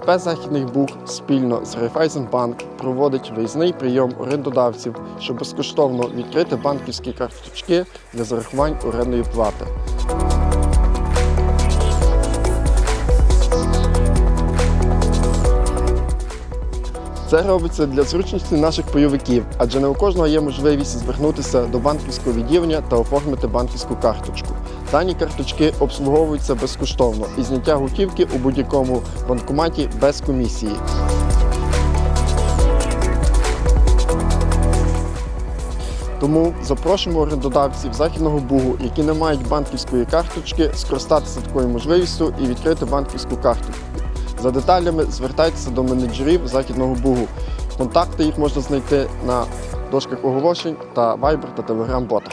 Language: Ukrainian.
КП Західний Буг спільно з Райфайзенбанк проводить виїзний прийом орендодавців, щоб безкоштовно відкрити банківські карточки для зарахувань орендної плати. Це робиться для зручності наших бойовиків, адже не у кожного є можливість звернутися до банківського відділення та оформити банківську карточку. Дані карточки обслуговуються безкоштовно і зняття готівки у будь-якому банкоматі без комісії. Тому запрошуємо орендодавців Західного Бугу, які не мають банківської карточки, скористатися такою можливістю і відкрити банківську карточку. За деталями звертайтеся до менеджерів Західного Бугу. Контакти їх можна знайти на дошках оголошень та Viber та Telegram ботах.